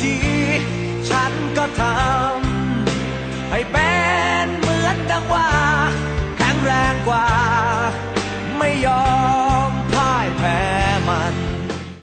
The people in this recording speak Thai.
ที ฉันก็ทำให้เป็นเหมือนดังว่า แข็งแรงกว่า